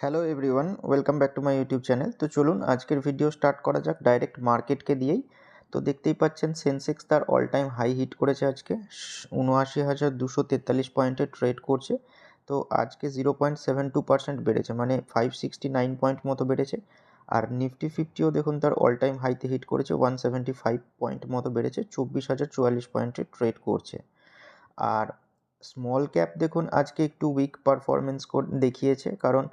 Hello everyone welcome back to my YouTube channel তো চলুন, আজকের ভিডিও স্টার্ট করা যাক ডাইরেক্ট মার্কেটকে দিয়েই। তো দেখতেই পাচ্ছেন সেন্সেক্স তার অল টাইম হাই হিট করেছে আজকে। উনআশি হাজার দুশো তেতাল্লিশ পয়েন্টে ট্রেড করছে। তো আজকে zero point seven two percent বেড়েছে মানে ফাইভ সিক্সটি নাইন পয়েন্ট মতো বেড়েছে। আর নিফটি ফিফটিও দেখুন, তার অল টাইম হাইতে হিট করেছে ওয়ান সেভেন্টি ফাইভ পয়েন্ট মতো বেড়েছে, চব্বিশ হাজার চুয়াল্লিশ পয়েন্টে ট্রেড করছে। আর স্মল ক্যাপ দেখুন, আজকে একটু উইক পারফরমেন্স দেখিয়েছে, কারণ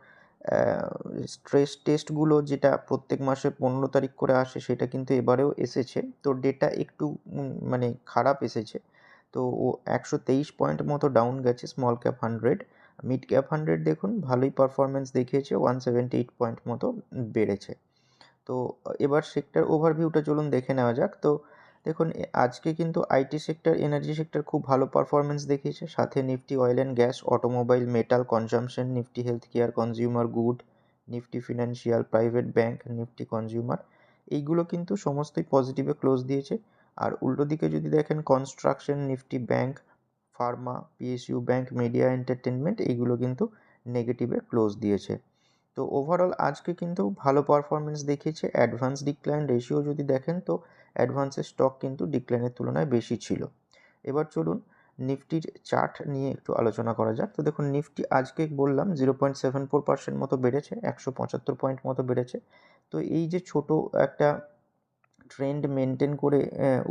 স্ট্রেস টেস্টগুলো যেটা প্রত্যেক মাসে পনেরো তারিখ করে আসে সেটা কিন্তু এবারেও এসেছে। তো ডেটা একটু মানে খারাপ এসেছে। তো ও একশো তেইশ পয়েন্ট মতো ডাউন গেছে small cap hundred mid cap hundred দেখুন, ভালোই পারফরমেন্স দেখিয়েছে ওয়ান সেভেন্টি এইট পয়েন্ট মতো বেড়েছে। তো এবার সেক্টর ওভারভিউটা চলুন দেখে নেওয়া যাক। তো দেখুন আজকে কিন্তু আইটি সেক্টর, এনার্জি সেক্টর খুব ভালো পারফরমেন্স দেখিয়েছে। সাথে Nifty oil and gas automobile metal consumption Nifty health care consumer good Nifty financial private bank Nifty consumer এইগুলো কিন্তু সমস্তই পজিটিভে ক্লোজ দিয়েছে। আর উল্টো দিকে যদি দেখেন construction Nifty bank pharma PSU bank media entertainment এইগুলো কিন্তু নেগেটিভে ক্লোজ দিয়েছে। তো ওভারঅল আজকে কিন্তু ভালো পারফরমেন্স দেখিয়েছে। অ্যাডভান্স ডিক্লাইন রেশিও যদি দেখেন, তো অ্যাডভান্সের স্টক কিন্তু ডিক্লাইনের তুলনায় বেশি ছিল। এবার চলুন নিফটির চার্ট নিয়ে একটু আলোচনা করা যাক। তো দেখুন, নিফটি আজকে বললাম zero point seven four percent মতো বেড়েছে, একশো পঁচাত্তর পয়েন্ট মতো বেড়েছে। তো এই যে ছোট একটা ট্রেন্ড মেনটেন করে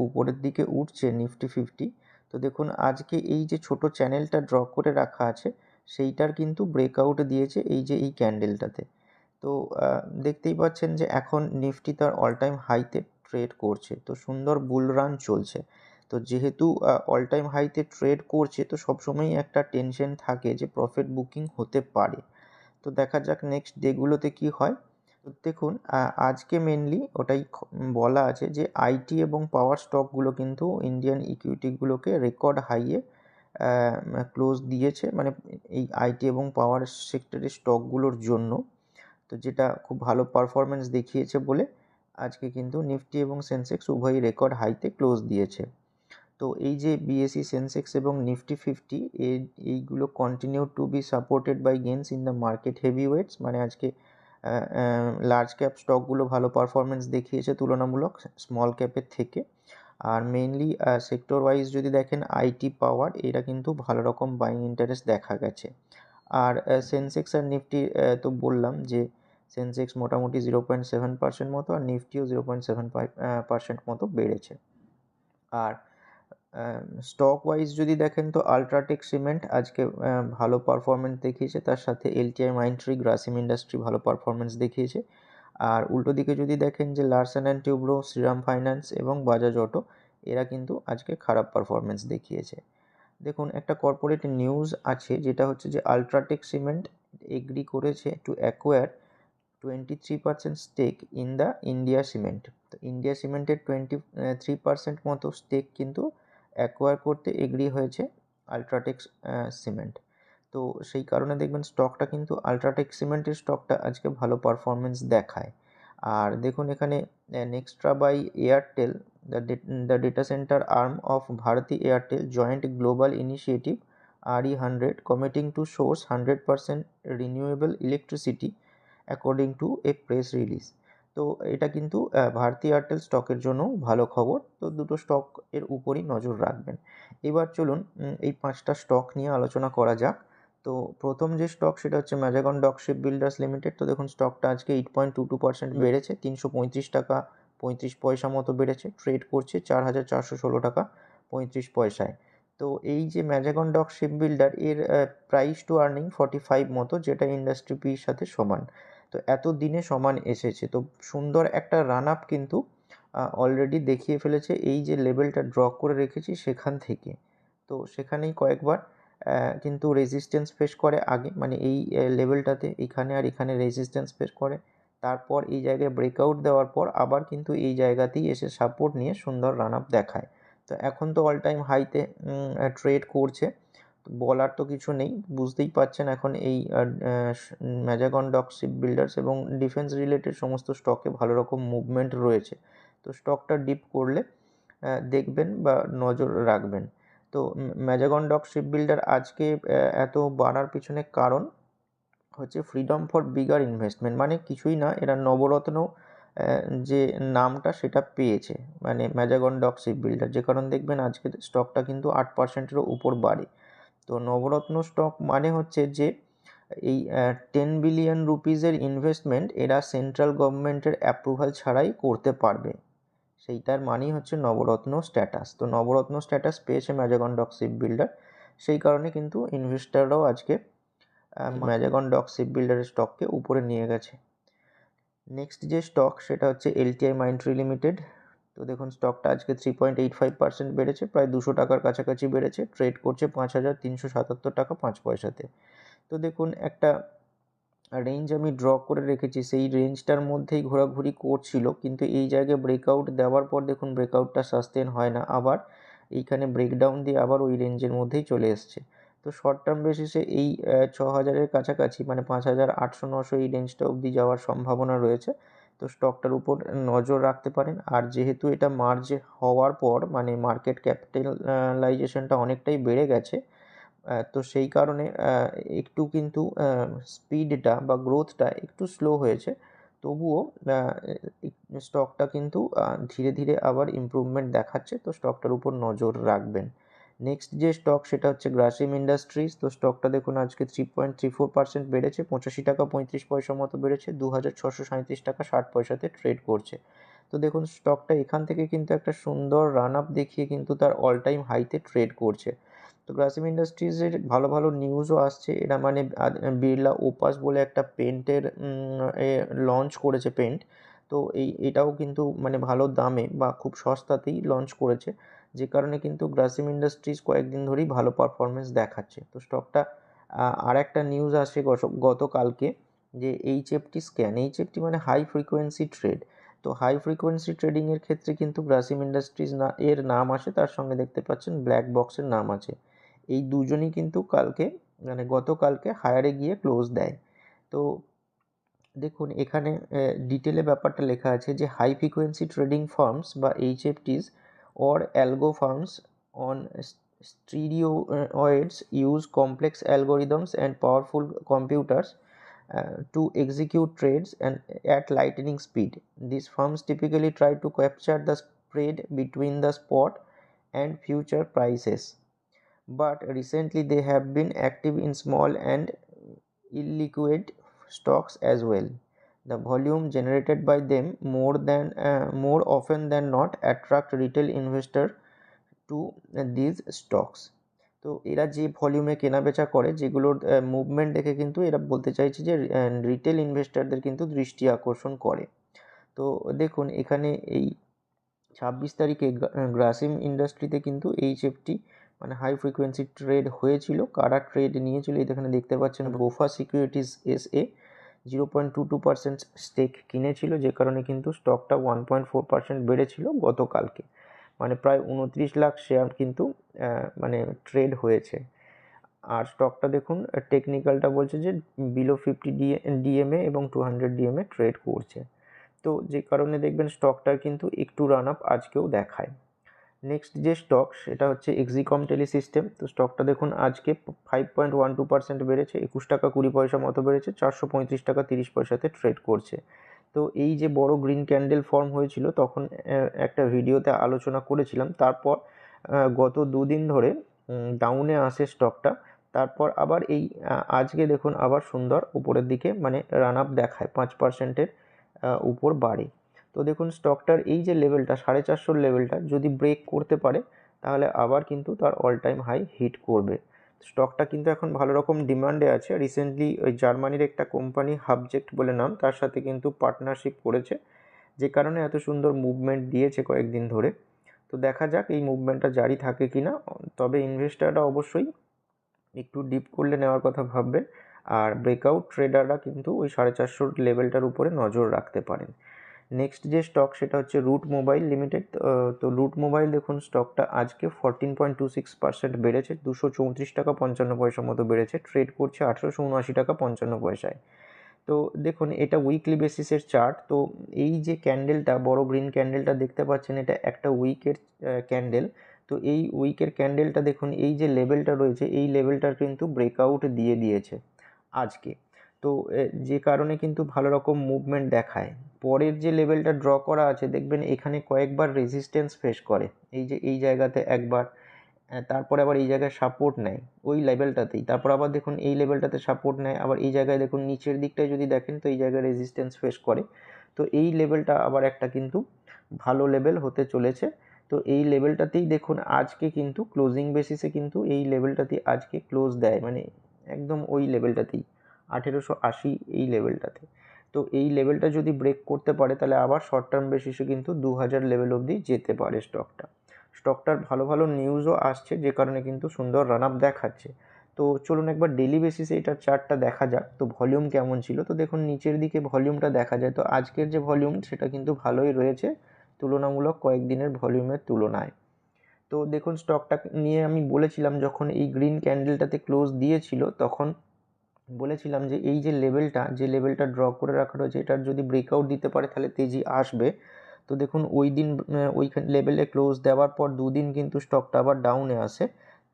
উপরের দিকে উঠছে নিফটি ফিফটি, তো দেখুন আজকে এই যে ছোট চ্যানেলটা ড্র করে রাখা আছে, সেইটার কিন্তু ব্রেকআউট দিয়েছে এই যে এই ক্যান্ডেলটাতে। তো দেখতেই পাচ্ছেন যে এখন নিফটি তার অল টাইম হাইতে ট্রেড করছে। তো সুন্দর বুল রান চলছে। তো যেহেতু অল টাইম হাইতে ট্রেড করছে, তো সবসময়ই একটা টেনশন থাকে যে প্রফিট বুকিং হতে পারে। তো দেখা যাক নেক্সট ডেগুলোতে কি হয়। তো দেখুন আজকে মেনলি ওটাই বলা আছে যে আইটি এবং পাওয়ার স্টকগুলো কিন্তু ইন্ডিয়ান ইকুইটিগুলোকে রেকর্ড হাইয়ে ক্লোজ দিয়েছে মানে এই আইটি এবং পাওয়ার সেক্টরের স্টকগুলোর জন্য। তো যেটা খুব ভালো পারফরমেন্স দেখিয়েছে বলে আজকে কিন্তু নিফটি এবং সেন্সেক্স উভয়ই রেকর্ড হাইতে ক্লোজ দিয়েছে। তো এই যে বিএসসি সেন্সেক্স এবং নিফটি ফিফটি এইগুলো continue to be supported by gains in the market heavy weights মানে আজকে লার্জ ক্যাপ স্টকগুলো ভালো পারফরমেন্স দেখিয়েছে তুলনামূলক স্মল ক্যাপের থেকে। আর মেইনলি সেক্টর ওয়াইজ যদি দেখেন আইটি পাওয়ার এরা কিন্তু ভালো রকম বাইং ইন্টারেস্ট দেখা গেছে। আর সেন্সেক্স আর নিফটি তো বললাম যে সেন্সেক্স মোটামুটি জিরো পয়েন্ট সেভেন পার্সেন্ট মতো আর নিফটিও zero point seven five percent মতো বেড়েছে। আর স্টক ওয়াইজ যদি দেখেন তো আলট্রাটেক সিমেন্ট আজকে ভালো পারফরমেন্স দেখিয়েছে, তার সাথে এলটিআই মাইন্ট্রি গ্রাসিম ইন্ডাস্ট্রি ভালো পারফরমেন্স দেখিয়েছে। আর উল্টো দিকে যদি দেখেন যে Larsen and Toubro Shriram finance এবং বাজাজ অটো এরা কিন্তু আজকে খারাপ পারফরমেন্স দেখিয়েছে। দেখুন, একটা কর্পোরেট নিউজ আছে, যেটা হচ্ছে যে আলট্রাটেক সিমেন্ট এগ্রি করেছে to acquire twenty three percent stake in the India cement তো ইন্ডিয়া সিমেন্টের টোয়েন্টি থ্রি পার্সেন্ট মতো স্টেক কিন্তু অ্যাকোয়ার করতে এগ্রি হয়েছে আলট্রাটেক সিমেন্ট তো সেই কারণে দেখবেন স্টকটা কিন্তু আলট্রাটেক সিমেন্টের স্টকটা আজকে ভালো পারফরমেন্স দেখায়। আর দেখুন এখানে Nextra by Airtel the data centre arm of Bharti Airtel joint global initiative R E hundred committing to source hundred percent renewable electricity according to a press release তো এটা কিন্তু ভারতী এয়ারটেল স্টকের জন্য ভালো খবর। তো দুটো স্টক এর উপরই নজর রাখবেন। এবার চলুন এই পাঁচটা স্টক নিয়ে আলোচনা করা যাক। তো প্রথম যে স্টক সেটা হচ্ছে Mazagon dock ship builders limited তো দেখুন স্টকটা আজকে eight point two two percent বেড়েছে, তিনশো পঁয়ত্রিশ টাকা পঁয়ত্রিশ পয়সা মতো বেড়েছে। ট্রেড করছে চার হাজার চারশো ষোলো টাকা পঁয়ত্রিশ পয়সায়। তো এই যে ম্যাজাগন ডক শিপ বিল্ডার এর price to earning forty five মতো, যেটা ইন্ডাস্ট্রি পির সাথে সমান। তো এত দিনে সমান এসেছে। তো সুন্দর একটা রান আপ কিন্তু অলরেডি দেখিয়ে ফেলেছে এই যে লেভেলটা ড্র করে রেখেছি সেখান থেকে। তো সেখানেই কয়েকবার কিন্তু রেজিস্ট্যান্স ফেস করে আগে মানে এই লেভেলটাতে এখানে আর এখানে রেজিস্ট্যান্স ফেস করে। তারপর এই জায়গায় ব্রেকআউট দেওয়ার পর আবার কিন্তু এই জায়গাতেই এসে সাপোর্ট নিয়ে সুন্দর রান আপ দেখায়। তো এখন তো অল টাইম হাইতে ট্রেড করছে। বলার তো কিছু নেই। বুঝতেই পাচ্ছেন এখন এই ম্যাজাগন ডক শিপ বিল্ডার্স এবং ডিফেন্স রিলেটেড সমস্ত স্টকে ভালো রকম মুভমেন্ট রয়েছে। তো স্টকটা ডিপ করলে দেখবেন বা নজর রাখবেন। তো ম্যাজাগন ডক শিপ বিল্ডার আজকে এত বাড়ার পিছনে কারণ হচ্ছে ফ্রিডম ফর বিগার ইনভেস্টমেন্ট। মানে কিছুই না, এরা নবরত্ন যে নামটা সেটা পেয়েছে। মানে ম্যাজাগন ডক শিপ বিল্ডার। যে কারণ দেখবেন আজকে স্টকটা কিন্তু আট পার্সেন্টেরও উপর বাড়ে। তো নবরত্ন স্টক মানে হচ্ছে যে এই টেন বিলিয়ন রুপিজের ইনভেস্টমেন্ট এরা সেন্ট্রাল গভর্নমেন্টের অ্যাপ্রুভাল ছাড়াই করতে পারবে। সেইটার মানেই হচ্ছে নবরত্ন স্ট্যাটাস তো নবরত্ন স্ট্যাটাস পেয়েছে ম্যাজাগন ডক শিপ বিল্ডার সেই কারণে কিন্তু ইনভেস্টাররাও আজকে ম্যাজাগন ডক শিপ বিল্ডারের স্টককে উপরে নিয়ে গেছে। নেক্সট যে স্টক সেটা হচ্ছে এলটিআই মাইন্ট্রি লিমিটেড তো দেখুন স্টকটা আজকে three point eight five percent বেড়েছে, প্রায় দুশো টাকার কাছাকাছি বেড়েছে ট্রেড করছে পাঁচ হাজার তিনশো সাতাত্তর টাকা পাঁচ পয়সাতে। তো দেখুন, একটা রেঞ্জ আমি ড্র করে রেখেছি, সেই রেঞ্জটার মধ্যেই ঘোরাঘুরি করছিল, কিন্তু এই জায়গায় ব্রেকআউট দেওয়ার পর দেখুন ব্রেকআউটটা সাস্টেন হয় না, আবার এইখানে ব্রেকডাউন দিয়ে আবার ওই রেঞ্জের মধ্যেই চলে এসছে। তো শর্ট টার্ম বেসিসে এই ছ হাজারের কাছাকাছি মানে পাঁচ হাজার আটশো নশো এই রেঞ্জটা অবধি যাওয়ার সম্ভাবনা রয়েছে। তো স্টকটার উপর নজর রাখতে পারেন। আর যেহেতু এটা মার্জ হওয়ার পর মানে মার্কেট ক্যাপিটালাইজেশনটা অনেকটাই বেড়ে গেছে তো সেই কারণে একটু কিন্তু স্পিডটা বা গ্রোথটা একটু স্লো হয়েছে। তবুও স্টকটা কিন্তু ধীরে ধীরে আবার ইম্প্রুভমেন্ট দেখাচ্ছে। তো স্টকটার উপর নজর রাখবেন। নেক্সট যে স্টক সেটা হচ্ছে গ্রাসিম ইন্ডাস্ট্রিজ তো স্টকটা দেখুন, আজকে three point three four percent বেড়েছে, পঁচাশি টাকা পঁয়ত্রিশ পয়সা মতো বেড়েছে দু হাজার ছশো সাঁত্রিশ টাকা ষাট পয়সাতে ট্রেড করছে। তো দেখুন স্টকটা এখান থেকে কিন্তু একটা সুন্দর রান আপ দেখিয়ে কিন্তু তার অল টাইম হাইতে ট্রেড করছে। তো গ্রাসিম ইন্ডাস্ট্রিজের ভালো ভালো নিউজও আসছে, এরা মানে বিড়লা ওপাস বলে একটা পেন্টের লঞ্চ করেছে পেন্ট তো এই, এটাও কিন্তু মানে ভালো দামে বা খুব সস্তাতেই লঞ্চ করেছে। যে কারণে কিন্তু গ্রাসিম ইন্ডাস্ট্রিজ কয়েকদিন ধরেই ভালো পারফরমেন্স দেখাচ্ছে। তো স্টকটা আর একটা নিউজ আসে গতকালকে যে এইচএফটি স্ক্যান এইচএফটি মানে হাই ফ্রিকোয়েন্সি ট্রেড তো হাই ফ্রিকোয়েন্সি ট্রেডিংয়ের ক্ষেত্রে কিন্তু গ্রাসিম ইন্ডাস্ট্রিজ না, এর নাম আসে, তার সঙ্গে দেখতে পাচ্ছেন ব্ল্যাক বক্সের নাম আছে। এই দুজনই কিন্তু কালকে মানে গতকালকে হায়ারে গিয়ে ক্লোজ দেয়। তো দেখুন, এখানে ডিটেলে ব্যাপারটা লেখা আছে যে হাই ফ্রিকোয়েন্সি ট্রেডিং ফার্মস বা এইচএফটিস or algo firms on steroids use complex algorithms and powerful computers uh, to execute trades and at lightning speed. These firms typically try to capture the spread between the spot and future prices. But recently they have been active in small and illiquid stocks as well. The volume generated by them more than uh, more often than not attract retail investor to uh, these stocks. তো এরা যে ভলিউমে কেনাবেচা করে যেগুলোর movement দেখে কিন্তু এরা বলতে চাইছে যে রিটেল ইনভেস্টারদের কিন্তু দৃষ্টি আকর্ষণ করে। তো দেখুন এখানে এই ছাব্বিশ তারিখে গ্রাসিম ইন্ডাস্ট্রিতে কিন্তু এইচএফটি মানে হাই ফ্রিকোয়েন্সি ট্রেড হয়েছিল। কারা ট্রেড নিয়েছিল এখানে দেখতে পাচ্ছেন BofA securities S A zero point two two percent stake কিনেছিল, যে কারণে কিন্তু স্টকটা ওয়ান পয়েন্ট ফোর পার্সেন্ট বেড়েছিল গতকালকে। মানে প্রায় উনত্রিশ লাখ শেয়ার কিন্তু মানে ট্রেড হয়েছে। আর স্টকটা দেখুন টেকনিক্যালটা বলছে যে বিলো ফিফটি ডিএ ডিএমএ এবং টু হান্ড্রেড ডিএমএ ট্রেড করছে। তো যে কারণে দেখবেন স্টকটার কিন্তু একটু রান আপ আজকেও দেখায়। নেক্সট যে স্টক সেটা হচ্ছে এক্সিকম টেলি সিস্টেম তো স্টকটা দেখুন, আজকে five point one two percent বেড়েছে, একুশ টাকা কুড়ি পয়সা মতো বেড়েছে, চারশো পঁয়ত্রিশ টাকা তিরিশ পয়সাতে ট্রেড করছে। তো এই যে বড় গ্রিন ক্যান্ডেল ফর্ম হয়েছিল, তখন একটা ভিডিওতে আলোচনা করেছিলাম। তারপর গত দুদিন ধরে ডাউনে আসে স্টকটা তারপর আবার এই আজকে দেখুন, আবার সুন্দর উপরের দিকে মানে রান আপ দেখায়, পাঁচ পার্সেন্টের উপর বাড়ে। তো দেখুন স্টকটার এই যে লেভেলটা সাড়ে চারশোর লেভেলটা যদি ব্রেক করতে পারে, তাহলে আবার কিন্তু তার অল টাইম হাই হিট করবে। স্টকটা কিন্তু এখন ভালো রকম ডিমান্ডে আছে। রিসেন্টলি ওই জার্মানির একটা কোম্পানি হাবজেক্ট বলে নাম, তার সাথে কিন্তু পার্টনারশিপ করেছে, যে কারণে এত সুন্দর মুভমেন্ট দিয়েছে কয়েকদিন ধরে। তো দেখা যাক এই মুভমেন্টটা জারি থাকে কি না তবে ইনভেস্টাররা অবশ্যই একটু ডিপ করলে নেওয়ার কথা ভাববেন। আর ব্রেকআউট ট্রেডাররা কিন্তু ওই সাড়ে চারশোর লেভেলটার উপরে নজর রাখতে পারেন। নেক্সট যে স্টক সেটা হচ্ছে রুট মোবাইল লিমিটেড তো রুট মোবাইল দেখুন স্টকটা আজকে fourteen point two six percent বেড়েছে, দুশো চৌত্রিশ টাকা পঞ্চান্ন পয়সার মতো বেড়েছে ট্রেড করছে আঠেরোশো উনআশি টাকা পঞ্চান্ন পয়সায়। তো দেখুন এটা উইকলি বেসিসের চার্ট তো এই যে ক্যান্ডেলটা বড় গ্রিন ক্যান্ডেলটা দেখতে পাচ্ছেন, এটা একটা উইকের ক্যান্ডেল তো এই উইকের ক্যান্ডেলটা দেখুন, এই যে লেভেলটা রয়েছে, এই লেভেলটার কিন্তু ব্রেকআউট দিয়ে দিয়েছে আজকে। তো যে কারণে কিন্তু ভালো রকম মুভমেন্ট দেখায়। পরের যে লেভেলটা ড্র করা আছে, দেখবেন এখানে কয়েকবার রেজিস্ট্যান্স ফেস করে। এই যে, এই জায়গাতে একবার তারপরে আবার এই জায়গায় সাপোর্ট নেয়, ওই লেভেলটাতেই তারপর আবার দেখুন এই লেভেলটাতে সাপোর্ট নেয়, আবার এই জায়গায় দেখুন নিচের দিকটায় যদি দেখেন, তো এই জায়গায় রেজিস্ট্যান্স ফেস করে। তো এই লেভেলটা আবার একটা কিন্তু ভালো লেভেল হতে চলেছে। তো এই লেভেলটাতেই দেখুন আজকে কিন্তু ক্লোজিং বেসিসে কিন্তু এই লেভেলটাতেই আজকে ক্লোজ দেয়। মানে একদম ওই লেভেলটাতেই আঠেরোশো আশি এই লেভেলটাতে তো এই লেভেলটা যদি ব্রেক করতে পারে, তাহলে আবার শর্ট টার্ম বেসিসে কিন্তু দু হাজার লেভেল অবধি যেতে পারে স্টকটা স্টকটার ভালো ভালো নিউজও আসছে, যে কারণে কিন্তু সুন্দর রান আপ দেখাচ্ছে। তো চলুন একবার ডেলি বেসিসে এটার চার্টটা দেখা যাক, তো ভলিউম কেমন ছিল? তো দেখুন, নিচের দিকে ভলিউমটা দেখা যায়। তো আজকের যে ভলিউম সেটা কিন্তু ভালোই রয়েছে, তুলনামূলক কয়েকদিনের ভলিউমের তুলনায়। তো দেখুন স্টকটা নিয়ে আমি বলেছিলাম, যখন এই গ্রিন ক্যান্ডেলটাতে ক্লোজ দিয়েছিল, তখন বলেছিলাম যে এই যে লেভেলটা যে লেভেলটা ড্র করে রাখা রয়েছে, এটার যদি ব্রেকআউট দিতে পারে তাহলে তেজি আসবে। তো দেখুন, ওই দিন ওইখানে লেভেলে ক্লোজ দেওয়ার পর দুদিন কিন্তু স্টকটা আবার ডাউনে আসে।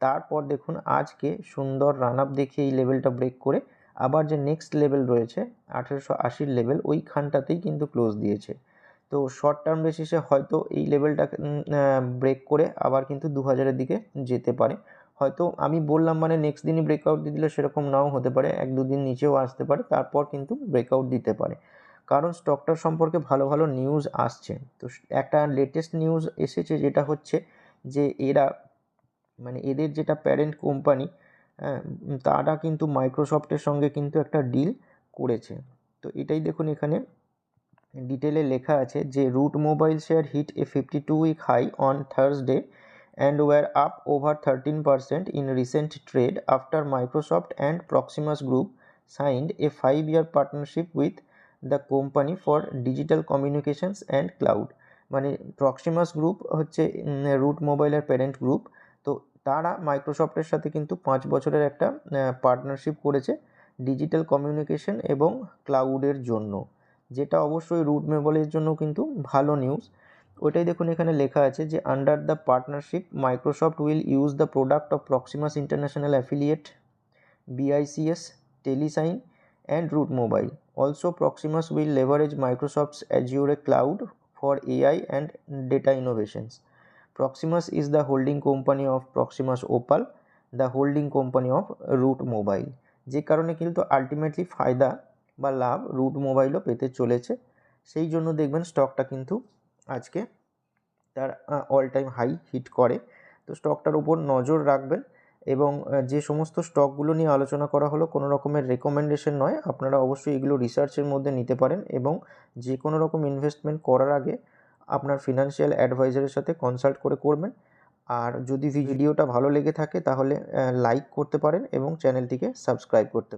তারপর দেখুন, আজকে সুন্দর রান আপ দেখে এই লেভেলটা ব্রেক করে আবার যে নেক্সট লেভেল রয়েছে, আঠেরোশো আশির লেভেল ওইখানটাতেই কিন্তু ক্লোজ দিয়েছে। তো শর্ট টার্ম বেসিসে হয়তো এই লেভেলটা ব্রেক করে আবার কিন্তু দু হাজারের দিকে যেতে পারে। হয়তো আমি বললাম মানে নেক্সট দিনই ব্রেকআউট দিয়ে দিলে সেরকম নাও হতে পারে, এক দুদিন নিচেও আসতে পারে, তারপর কিন্তু ব্রেকআউট দিতে পারে। কারণ স্টকটার সম্পর্কে ভালো ভালো নিউজ আসছে। তো একটা লেটেস্ট নিউজ এসেছে যেটা হচ্ছে যে এরা মানে এদের যেটা প্যারেন্ট কোম্পানি তারা কিন্তু মাইক্রোসফটের সঙ্গে কিন্তু একটা ডিল করেছে। তো এটাই দেখুন এখানে ডিটেলে লেখা আছে যে Route mobile share hit a fifty two week high on Thursday and were up over 13% in recent trade after Microsoft and Proximus Group signed a five year partnership with the company for digital communications and cloud মানে Proximus group হচ্ছে Route মোবাইলের parent group তো তারা মাইক্রোসফটের সাথে কিন্তু পাঁচ বছরের একটা পার্টনারশিপ করেছে ডিজিটাল কমিউনিকেশন এবং ক্লাউডের জন্য যেটা অবশ্যই রুট মোবাইলের জন্য কিন্তু ভালো নিউজ ওইটাই দেখুন এখানে লেখা আছে যে under the partnership Microsoft will use the product of Proximus international affiliate BICS Telesign and Route mobile also Proximus will leverage Microsoft's Azure cloud for AI and data innovations Proximus is the holding company of Proximus Opal the holding company of Route mobile যে কারণে কিন্তু ultimately ফায়দা বা লাভ root মোবাইলও পেতে চলেছে। সেই জন্য দেখবেন স্টকটা কিন্তু আজকে। তার অল টাইম হাই হিট করে। তো স্টকটার উপর নজর রাখবেন এবং যে সমস্ত স্টকগুলো নিয়ে আলোচনা করা হলো, কোনো রকমের রেকমেন্ডেশন নয়। আপনারা অবশ্যই এগুলো রিসার্চের মধ্যে নিতে পারেন এবং যে কোনো রকম ইনভেস্টমেন্ট করার আগে আপনার ফিনান্সিয়াল অ্যাডভাইজারের সাথে কনসাল্ট করে করবেন। আর যদি ভিডিওটা ভালো লেগে থাকে, তাহলে লাইক করতে পারেন এবং চ্যানেলটিকে সাবস্ক্রাইব করতে